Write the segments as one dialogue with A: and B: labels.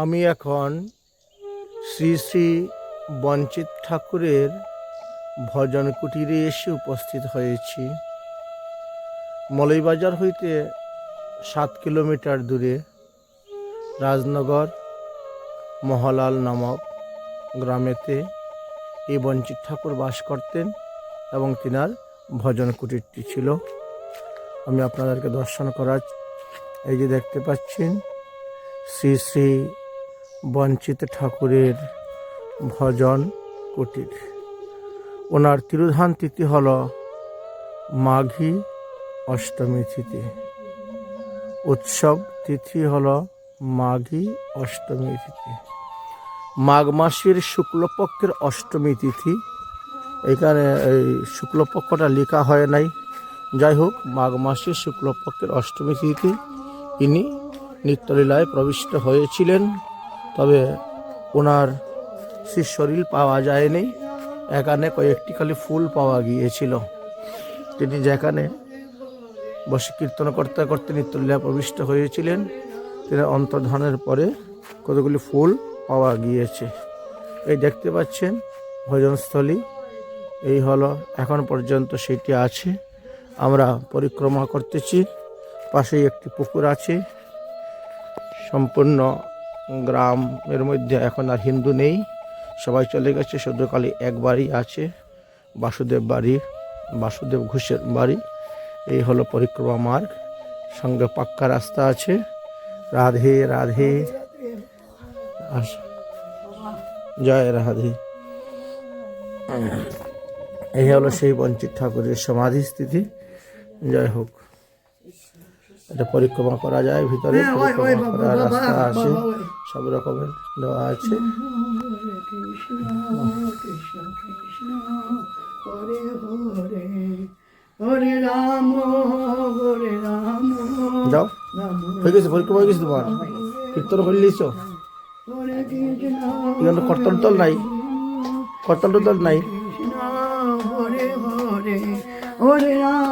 A: আমি এখন শ্রী শ্রী বঞ্চিত ঠাকুরের ভজন কুটিরে এসে উপস্থিত হয়েছি মলইবাজার হইতে সাত কিলোমিটার দূরে রাজনগর মহালাল নামক গ্রামেতে এই বঞ্চিত ঠাকুর বাস করতেন এবং তিনার ভজন কুটিরটি ছিল আমি আপনাদেরকে দর্শন করার এই যে দেখতে পাচ্ছেন শ্রী শ্রী বঞ্চিত ঠাকুরের ভজন কুটির ওনার তিরুধান তিথি হল মাঘী অষ্টমী তিথি উৎসব তিথি হল মাঘী অষ্টমী তিথি মাঘ মাসের শুক্লপক্ষের অষ্টমী তিথি এখানে এই শুক্লপক্ষটা লেখা হয় নাই যাই হোক মাঘ মাসের শুক্লপক্ষের অষ্টমী তিথি তিনি নিত্যলীলায় প্রবিষ্ট হয়েছিলেন তবে ওনার শিষ্যরিল পাওয়া যায়নি এখানে কয়েকটি খালি ফুল পাওয়া গিয়েছিল তিনি যেখানে বসে কীর্তন করতে করতে নিত্যলীলা প্রবিষ্ট হয়েছিলেন তিনি অন্তর্ধানের পরে কতগুলি ফুল পাওয়া গিয়েছে এই দেখতে পাচ্ছেন ভোজনস্থলী এই হলো এখন পর্যন্ত সেটি আছে আমরা পরিক্রমা করতেছি পাশেই একটি পুকুর আছে সম্পূর্ণ গ্রামের মধ্যে এখন আর হিন্দু নেই সবাই চলে গেছে সদ্যকালে এক বাড়ি আছে বাসুদেব বাড়ি বাসুদেব ঘোষের বাড়ি এই হলো পরিক্রমা মার্গ সঙ্গে পাক্কা রাস্তা আছে রাধে রাধে জয় রাধে এই হলো সেই বঞ্চিত ঠাকুরের সমাধি স্থিতি জয় হোক এটা পরিক্রমা করা যায় ভিতরে হ্যাঁ, পরিক্রমা করার রাস্তা আছে সব রকমের দেওয়া আছে হরে রাম হরে রাম যাও হয়ে গেছে পরীক্ষা হয়ে গেছে তোমার কীর্তন করে কর্তন টল নাই কর্তন টল নাই হরে হরে হরে রাম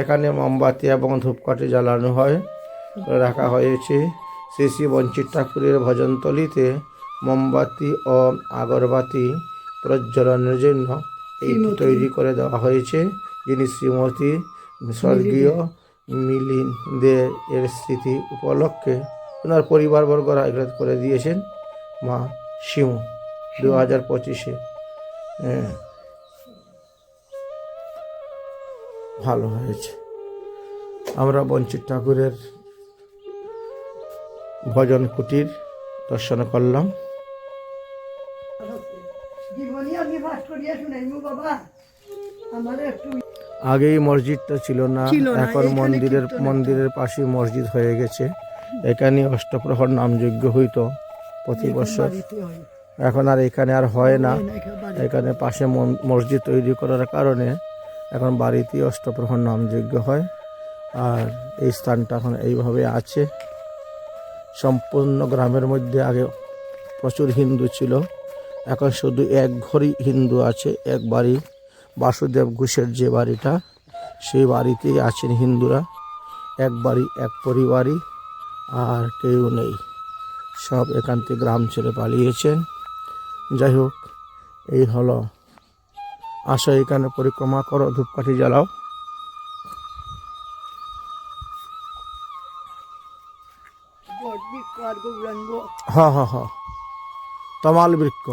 A: এখানে মোমবাতি এবং ধূপকাঠি জ্বালানো হয় রাখা হয়েছে শ্রী শ্রী বঞ্চিত ঠাকুরের ভজনতলিতে মোমবাতি ও আগরবাতি প্রজ্বলনের জন্য এই তৈরি করে দেওয়া হয়েছে যিনি শ্রীমতী স্বর্গীয় মিলিন দে এর স্মৃতি উপলক্ষে ওনার পরিবারবর্গ এগুলো করে দিয়েছেন মা শিমু দু হাজার পঁচিশে হ্যাঁ ভালো হয়েছে আমরা বঞ্চিত ঠাকুরের ভজন কুটির দর্শন করলাম আগেই মসজিদটা ছিল না এখন মন্দিরের মন্দিরের পাশে মসজিদ হয়ে গেছে এখানে অষ্টপ্রহর নামযজ্ঞ হইত প্রতি বছর এখন আর এখানে আর হয় না এখানে পাশে মসজিদ তৈরি করার কারণে এখন বাড়িতেই অষ্টপ্রহর নামযজ্ঞ হয় আর এই স্থানটা এখন এইভাবে আছে সম্পূর্ণ গ্রামের মধ্যে আগে প্রচুর হিন্দু ছিল এখন শুধু এক ঘরই হিন্দু আছে এক বাড়ি বাসুদেব ঘোষের যে বাড়িটা সেই বাড়িতেই আছেন হিন্দুরা এক বাড়ি এক পরিবারই আর কেউ নেই সব একান্তে গ্রাম ছেড়ে পালিয়েছেন যাই হোক এই হলো আসো এখানে পরিক্রমা করো ধূপকাঠি জ্বালাও হ্যাঁ হ্যাঁ হ্যাঁ তমাল বৃক্ষ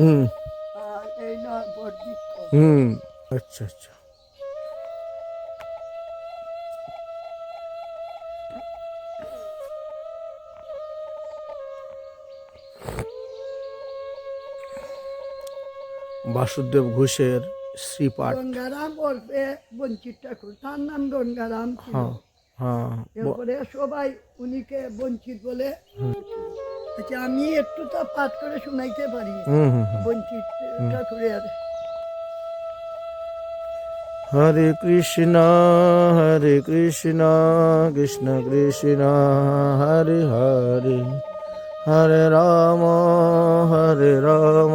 A: হুম হুম আচ্ছা আচ্ছা বাসুদেব ঘোষের শ্রীপাঠ
B: গঙ্গারাম ওরফে বঞ্চিত ঠাকুর তার নাম গঙ্গারাম হ্যাঁ, হ্যাঁ সবাই উনিকে বঞ্চিত বলে আচ্ছা আমি একটু তো পাঠ করে পারি বঞ্চিত ঠাকুরের
A: হরে কৃষ্ণ হরে কৃষ্ণ কৃষ্ণ কৃষ্ণ হরে হরে হরে রাম হরে রাম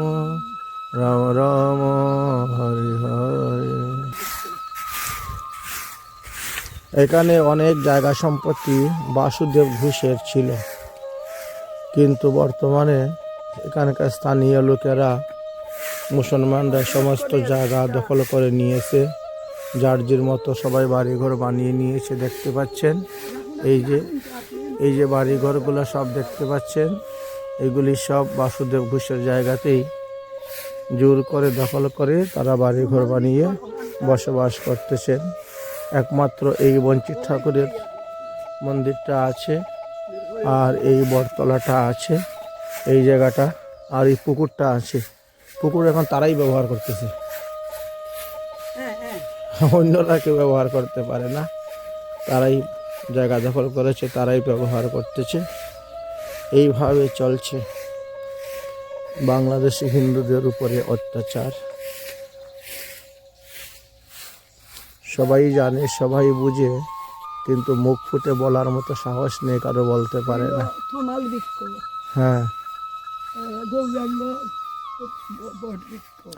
A: রাম রাম হরি হরি এখানে অনেক জায়গা সম্পত্তি বাসুদেব ঘোষের ছিল কিন্তু বর্তমানে এখানকার স্থানীয় লোকেরা মুসলমানরা সমস্ত জায়গা দখল করে নিয়েছে জার্জির মতো সবাই বাড়িঘর বানিয়ে নিয়েছে দেখতে পাচ্ছেন এই যে এই যে বাড়িঘরগুলো সব দেখতে পাচ্ছেন এগুলি সব বাসুদেব ঘোষের জায়গাতেই জোর করে দখল করে তারা বাড়ি ঘর বানিয়ে বসবাস করতেছেন একমাত্র এই বঞ্চিত ঠাকুরের মন্দিরটা আছে আর এই বটতলাটা আছে এই জায়গাটা আর এই পুকুরটা আছে পুকুর এখন তারাই ব্যবহার করতেছে অন্যরা কেউ ব্যবহার করতে পারে না তারাই জায়গা দখল করেছে তারাই ব্যবহার করতেছে এইভাবে চলছে বাংলাদেশি হিন্দুদের উপরে অত্যাচার সবাই জানে সবাই বুঝে কিন্তু মুখ ফুটে বলার মতো সাহস নেই কারো বলতে পারে না হ্যাঁ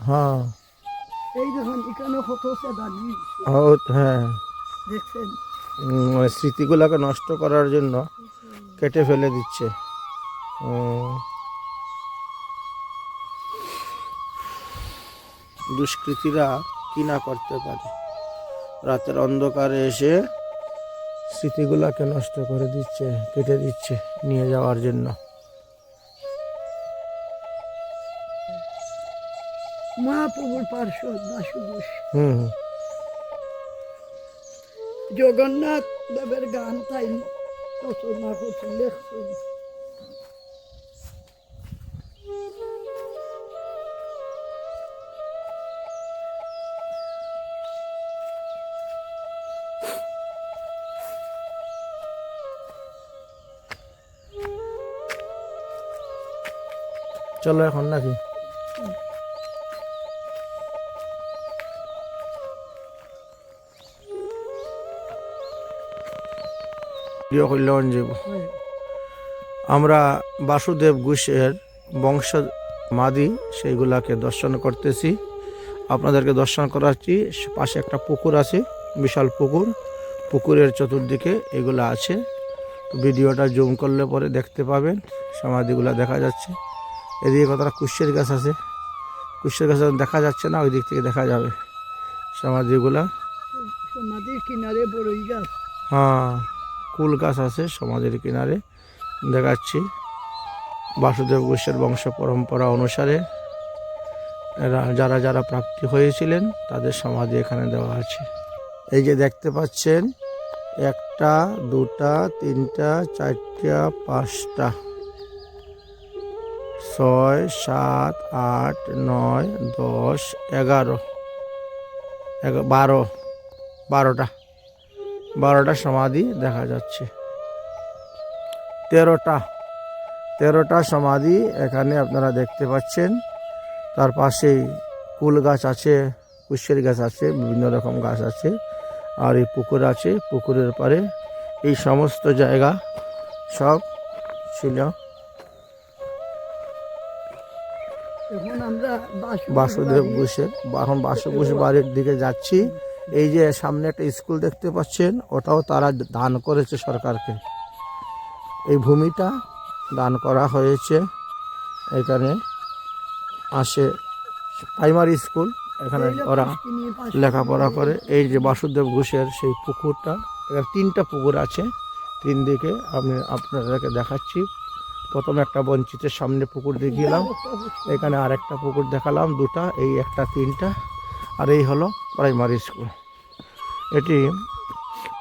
A: হ্যাঁ হ্যাঁ স্মৃতিগুলোকে নষ্ট করার জন্য কেটে ফেলে দিচ্ছে দুষ্কৃতীরা কি না করতে পারে রাতের অন্ধকারে এসে স্মৃতিগুলাকে নষ্ট করে দিচ্ছে কেটে দিচ্ছে নিয়ে যাওয়ার জন্য
B: মহাপ্রভুর পার্শ্বদ জগন্নাথ দেবের গান তাই রচনা করছেন লেখ
A: চলো এখন নাকি প্রিয় কল্যাণ জীব আমরা বাসুদেব ঘোষের বংশ মাদি সেইগুলাকে দর্শন করতেছি আপনাদেরকে দর্শন করাচ্ছি পাশে একটা পুকুর আছে বিশাল পুকুর পুকুরের চতুর্দিকে এগুলো আছে ভিডিওটা জুম করলে পরে দেখতে পাবেন সমাধিগুলো দেখা যাচ্ছে এদিকে কতটা কুশের গাছ আছে কুশের গাছ দেখা যাচ্ছে না ওই দিক থেকে দেখা যাবে সমাধিগুলা
B: সমাধির কিনারে বড়ই গাছ
A: হ্যাঁ কুল গাছ আছে সমাধির কিনারে দেখাচ্ছি বাসুদেব ঘোষের বংশ পরম্পরা অনুসারে যারা যারা প্রাপ্তি হয়েছিলেন তাদের সমাধি এখানে দেওয়া আছে এই যে দেখতে পাচ্ছেন একটা দুটা তিনটা চারটা পাঁচটা ছয় সাত আট নয় দশ এগারো বারো বারোটা বারোটা সমাধি দেখা যাচ্ছে তেরোটা তেরোটা সমাধি এখানে আপনারা দেখতে পাচ্ছেন তার পাশেই কুল গাছ আছে পুষ্পের গাছ আছে বিভিন্ন রকম গাছ আছে আর এই পুকুর আছে পুকুরের পারে এই সমস্ত জায়গা সব ছিল
B: বাসুদেব ঘোষের
A: এখন বাসুদেব ঘোষ বাড়ির দিকে যাচ্ছি এই যে সামনে একটা স্কুল দেখতে পাচ্ছেন ওটাও তারা দান করেছে সরকারকে এই ভূমিটা দান করা হয়েছে এখানে আসে প্রাইমারি স্কুল এখানে ওরা লেখাপড়া করে এই যে বাসুদেব ঘোষের সেই পুকুরটা এখানে তিনটা পুকুর আছে তিন দিকে আমি আপনাদেরকে দেখাচ্ছি প্রথমে একটা বঞ্চিতের সামনে পুকুর দেখিয়েলাম এখানে আর একটা পুকুর দেখালাম দুটা এই একটা তিনটা আর এই হলো প্রাইমারি স্কুল এটি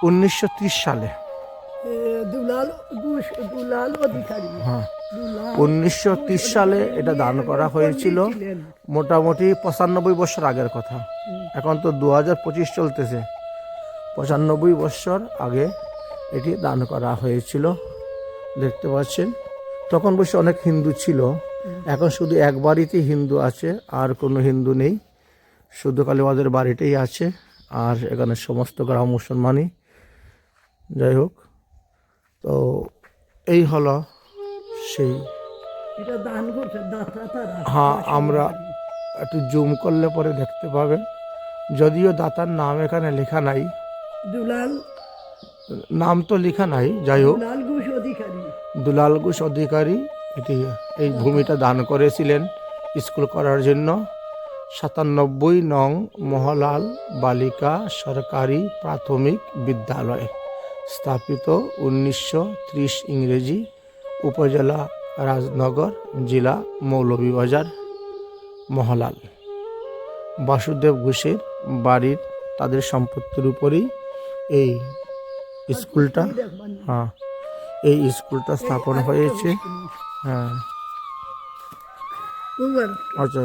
A: উনিশশো সালে হ্যাঁ। উনিশশো উনিশশো সালে এটা দান করা হয়েছিল মোটামুটি পঁচানব্বই বছর আগের কথা এখন তো দু পঁচিশ চলতেছে পঁচানব্বই বছর আগে এটি দান করা হয়েছিল দেখতে পাচ্ছেন তখন বসে অনেক হিন্দু ছিল এখন শুধু এক বাড়িতেই হিন্দু আছে আর কোনো হিন্দু নেই শুধু খালি ওদের বাড়িটাই আছে আর এখানে সমস্ত গ্রাম মুসলমানই যাই হোক তো এই হলো সেই হ্যাঁ আমরা একটু জুম করলে পরে দেখতে পাবেন যদিও দাতার নাম এখানে লেখা নাই নাম তো লেখা নাই যাই হোক দুলাল ঘোষ অধিকারী এটি এই ভূমিটা দান করেছিলেন স্কুল করার জন্য সাতানব্বই নং মহলাল বালিকা সরকারি প্রাথমিক বিদ্যালয় স্থাপিত উনিশশো ইংরেজি উপজেলা রাজনগর জেলা মৌলভীবাজার মহলাল বাসুদেব ঘোষের বাড়ির তাদের সম্পত্তির উপরেই এই স্কুলটা আচ্ছা, হ্যাঁ এই স্কুলটা স্থাপন হয়েছে হ্যাঁ আচ্ছা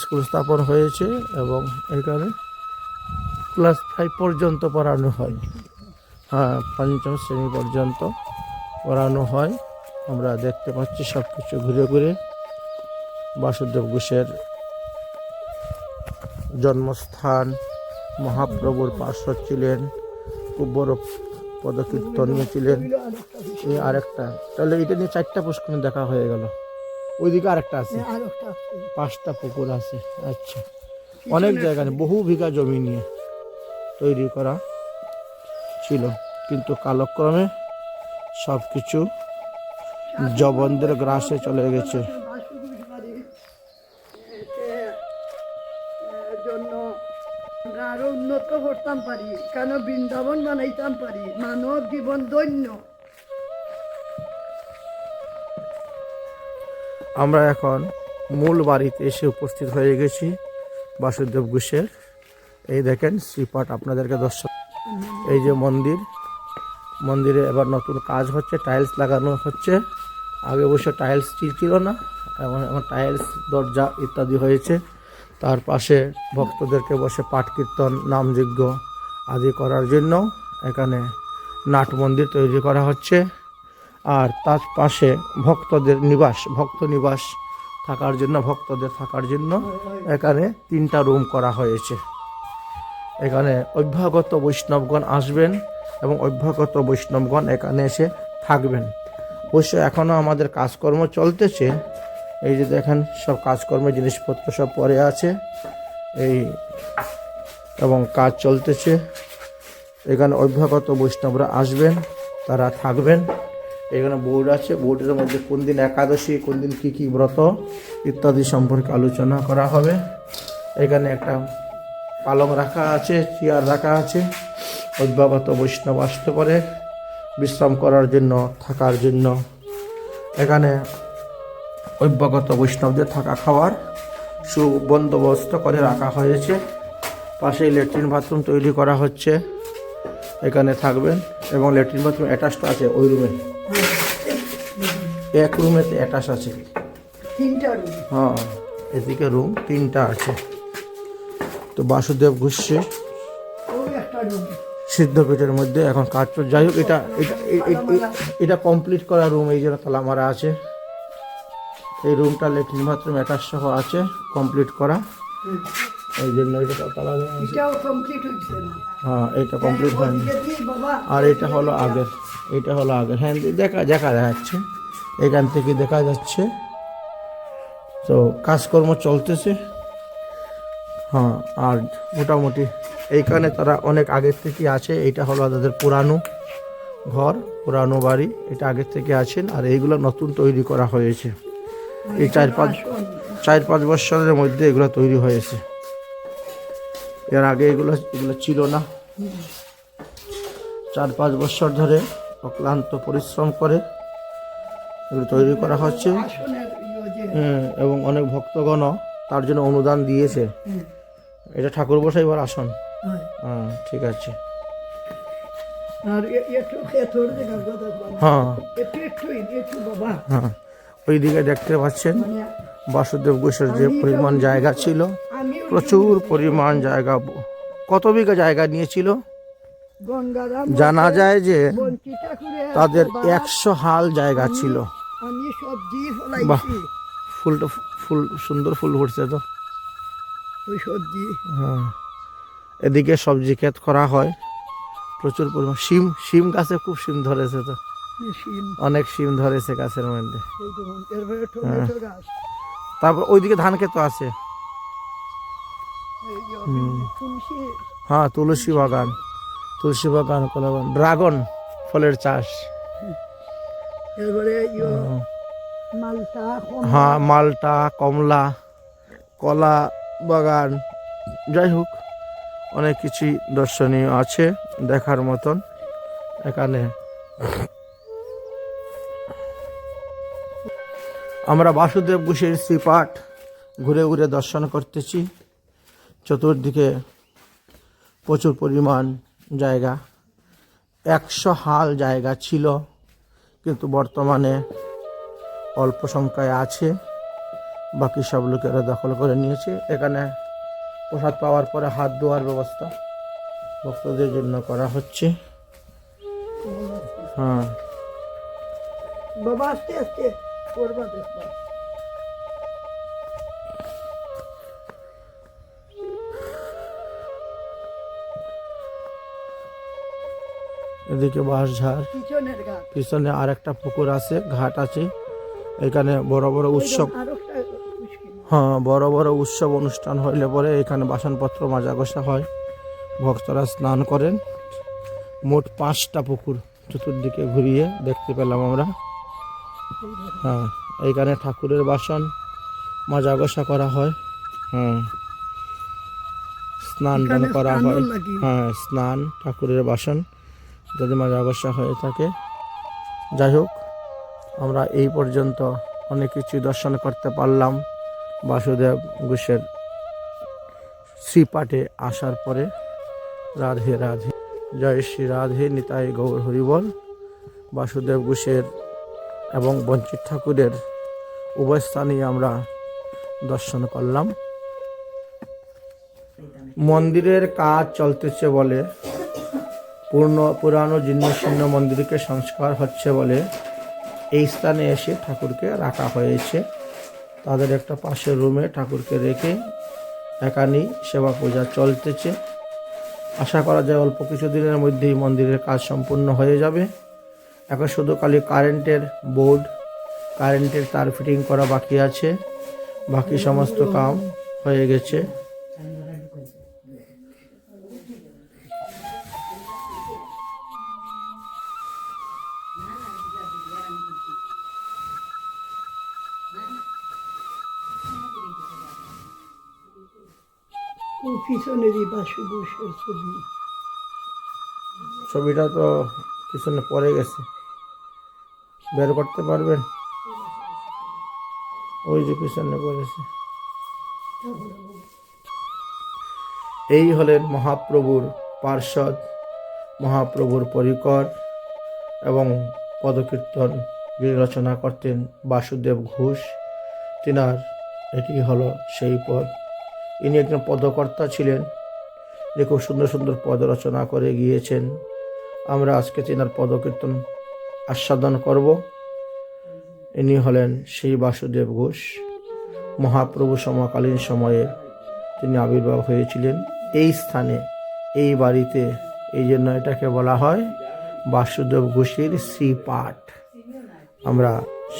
A: স্কুল স্থাপন হয়েছে এবং এখানে ক্লাস ফাইভ পর্যন্ত পড়ানো হয় হ্যাঁ পঞ্চম শ্রেণী পর্যন্ত পড়ানো হয় আমরা দেখতে পাচ্ছি সব কিছু ঘুরে ঘুরে বাসুদেব ঘোষের জন্মস্থান মহাপ্রভুর পার্শ্ব ছিলেন খুব বড় পদকীর্তন মিছিলেন এই আরেকটা তাহলে এটা নিয়ে চারটা পুষ্করণী দেখা হয়ে গেল ওইদিকে হ্যাঁ, আরেকটা আছে পাঁচটা পুকুর আছে আচ্ছা অনেক জায়গা বহু বিঘা জমি নিয়ে তৈরি করা ছিল কিন্তু কালক্রমে সব কিছু জবন্দের গ্রাসে চলে গেছে আমরা এখন মূল বাড়িতে এসে উপস্থিত হয়ে গেছি বাসুদেব ঘোষের এই দেখেন শ্রীপাট আপনাদেরকে দর্শক এই যে মন্দির মন্দিরে এবার নতুন কাজ হচ্ছে টাইলস লাগানো হচ্ছে আগে বসে টাইলস ছিল না এবং এখন টাইলস দরজা ইত্যাদি হয়েছে তার পাশে ভক্তদেরকে বসে পাঠ কীর্তন নামযজ্ঞ আদি করার জন্য এখানে নাট মন্দির তৈরি করা হচ্ছে আর তার পাশে ভক্তদের নিবাস ভক্ত নিবাস থাকার জন্য ভক্তদের থাকার জন্য এখানে তিনটা রুম করা হয়েছে এখানে অভ্যাগত বৈষ্ণবগণ আসবেন এবং অভ্যাগত বৈষ্ণবগণ এখানে এসে থাকবেন অবশ্য এখনও আমাদের কাজকর্ম চলতেছে এই যে দেখেন সব কাজকর্মের জিনিসপত্র সব পরে আছে এই এবং কাজ চলতেছে এখানে অভ্যাগত বৈষ্ণবরা আসবেন তারা থাকবেন এখানে বোর্ড আছে বোর্ডের মধ্যে কোন দিন একাদশী কোন দিন কী কী ব্রত ইত্যাদি সম্পর্কে আলোচনা করা হবে এখানে একটা পালং রাখা আছে চেয়ার রাখা আছে অভ্যাগত বৈষ্ণব আসতে পারে বিশ্রাম করার জন্য থাকার জন্য এখানে অভ্যাগত বৈষ্ণবদের থাকা খাওয়ার সুবন্দোবস্ত করে রাখা হয়েছে পাশে ইলেকট্রিক বাথরুম তৈরি করা হচ্ছে এখানে থাকবেন এবং ল্যাট্রিন বাথরুম অ্যাটাচটা আছে ওই রুমে এক রুমে অ্যাটাচ আছে তিনটা রুম হ্যাঁ এদিকে রুম তিনটা আছে তো বাসুদেব ঘুষছে সিদ্ধপীঠের মধ্যে এখন কাজ যাই হোক এটা এটা কমপ্লিট করা রুম এই জন্য তালা মারা আছে এই রুমটা লেট্রিন বাথরুম অ্যাটাচ সহ আছে কমপ্লিট করা এই জন্য এটা তালা হ্যাঁ এটা কমপ্লিট হয়নি আর এটা হলো আগের এটা হলো আগের হ্যাঁ দেখা দেখা যাচ্ছে এখান থেকে দেখা যাচ্ছে তো কাজকর্ম চলতেছে হ্যাঁ আর মোটামুটি এইখানে তারা অনেক আগের থেকে আছে এটা হলো তাদের পুরানো ঘর পুরানো বাড়ি এটা আগের থেকে আছেন আর এইগুলো নতুন তৈরি করা হয়েছে এই চার পাঁচ চার পাঁচ বছরের মধ্যে এগুলো তৈরি হয়েছে এর আগে এগুলো এগুলো ছিল না চার পাঁচ বছর ধরে অক্লান্ত পরিশ্রম করে এগুলো তৈরি করা হচ্ছে এবং অনেক ভক্তগণ তার জন্য অনুদান দিয়েছে এটা ঠাকুর বসাইবার আসন হ্যাঁ ঠিক আছে
B: হ্যাঁ।, হ্যাঁ
A: ওইদিকে দেখতে পাচ্ছেন মানে বাসুদেব ঘোষের যে পরিমাণ জায়গা ছিল প্রচুর পরিমাণ জায়গা কত বিঘা জায়গা নিয়েছিল জানা যায় যে তাদের একশো হাল জায়গা ছিল বাহ ফুলটা ফুল সুন্দর ফুল ফুটছে তো হ্যাঁ এদিকে সবজি ক্ষেত করা হয় প্রচুর পরিমাণ শিম শিম গাছে খুব শিম ধরেছে তো অনেক শিম ধরেছে গাছের মধ্যে হ্যাঁ। তারপর ওইদিকে ধান ক্ষেত আছে হ্যাঁ তুলসী বাগান তুলসী বাগান কলাবাগান ড্রাগন ফলের চাষ হ্যাঁ মালটা কমলা কলা বাগান যাই হোক অনেক কিছুই দর্শনীয় আছে দেখার মতন এখানে আমরা বাসুদেব ঘোষের শ্রীপাঠ ঘুরে ঘুরে দর্শন করতেছি চতুর্দিকে প্রচুর পরিমাণ জায়গা একশো হাল জায়গা ছিল কিন্তু বর্তমানে অল্প সংখ্যায় আছে বাকি সব লোকেরা দখল করে নিয়েছে এখানে প্রসাদ পাওয়ার পরে হাত ধোয়ার ব্যবস্থা ভক্তদের জন্য করা হচ্ছে
B: হ্যাঁ বাবা আস্তে আস্তে করবা
A: এদিকে বাঁশঝাড় পিছনে আর একটা পুকুর আছে ঘাট আছে এখানে বড় বড় উৎসব হ্যাঁ বড় বড় উৎসব অনুষ্ঠান হইলে পরে এখানে বাসনপত্র মাজা ঘষা হয় ভক্তরা স্নান করেন মোট পাঁচটা পুকুর চতুর্দিকে ঘুরিয়ে দেখতে পেলাম আমরা হ্যাঁ এইখানে ঠাকুরের বাসন মাজা ঘষা করা হয় হ্যাঁ স্নান টান করা হয় হ্যাঁ স্নান ঠাকুরের বাসন যদি মাঝে আবশ্যক হয়ে থাকে যাই হোক আমরা এই পর্যন্ত অনেক কিছু দর্শন করতে পারলাম বাসুদেব ঘোষের শ্রীপাঠে আসার পরে রাধে রাধে জয় শ্রী রাধে নিতাই গৌর হরিবল বাসুদেব ঘোষের এবং বঞ্চিত ঠাকুরের উভয় আমরা দর্শন করলাম মন্দিরের কাজ চলতেছে বলে পূর্ণ পুরানো জীর্ণশীর্ণ মন্দিরকে সংস্কার হচ্ছে বলে এই স্থানে এসে ঠাকুরকে রাখা হয়েছে তাদের একটা পাশের রুমে ঠাকুরকে রেখে একানি সেবা পূজা চলতেছে আশা করা যায় অল্প কিছুদিনের মধ্যেই মন্দিরের কাজ সম্পূর্ণ হয়ে যাবে এখন শুধু খালি কারেন্টের বোর্ড কারেন্টের তার ফিটিং করা বাকি আছে বাকি সমস্ত কাম হয়ে গেছে
B: জীবনেরই বাসু বসের ছবি
A: ছবিটা তো পিছনে পড়ে গেছে বের করতে পারবেন ওই যে পিছনে পড়েছে এই হলেন মহাপ্রভুর পার্ষদ মহাপ্রভুর পরিকর এবং পদকীর্তন রচনা করতেন বাসুদেব ঘোষ তিনার এটি হলো সেই পদ ইনি একজন পদকর্তা ছিলেন যে খুব সুন্দর সুন্দর পদ রচনা করে গিয়েছেন আমরা আজকে তিনার পদকীর্তন আস্বাদন করব ইনি হলেন শ্রী বাসুদেব ঘোষ মহাপ্রভু সমকালীন সময়ে তিনি আবির্ভাব হয়েছিলেন এই স্থানে এই বাড়িতে এই জন্য এটাকে বলা হয় বাসুদেব ঘোষের শ্রীপাঠ আমরা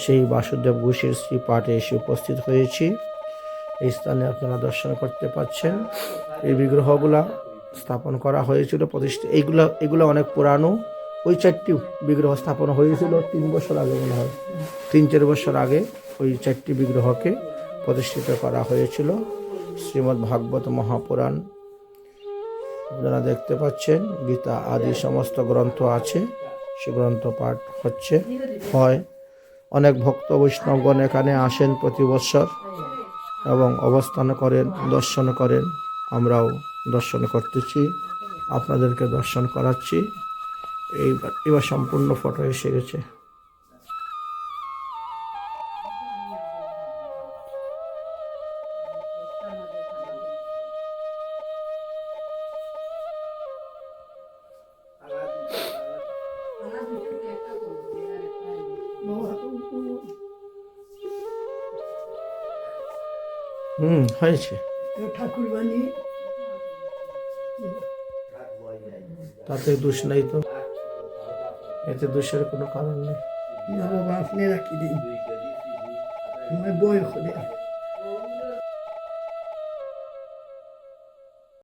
A: সেই বাসুদেব ঘোষের শ্রীপাঠে এসে উপস্থিত হয়েছি এই স্থানে আপনারা দর্শন করতে পাচ্ছেন এই বিগ্রহগুলা স্থাপন করা হয়েছিল প্রতিষ্ঠা এইগুলো এগুলো অনেক পুরানো ওই চারটি বিগ্রহ স্থাপন হয়েছিল তিন বছর আগে মনে হয় তিন চার বছর আগে ওই চারটি বিগ্রহকে প্রতিষ্ঠিত করা হয়েছিল শ্রীমৎ ভাগবত মহাপুরাণ আপনারা দেখতে পাচ্ছেন গীতা আদি সমস্ত গ্রন্থ আছে সে গ্রন্থ পাঠ হচ্ছে হয় অনেক ভক্ত বৈষ্ণবগণ এখানে আসেন প্রতি বছর এবং অবস্থান করেন দর্শন করেন আমরাও দর্শন করতেছি আপনাদেরকে দর্শন করাচ্ছি এইবার এবার সম্পূর্ণ ফটো এসে গেছে হয়েছে তাতে দোষ নাই তো এতে দোষের কোনো কারণ নেই রাখি দিন বয়স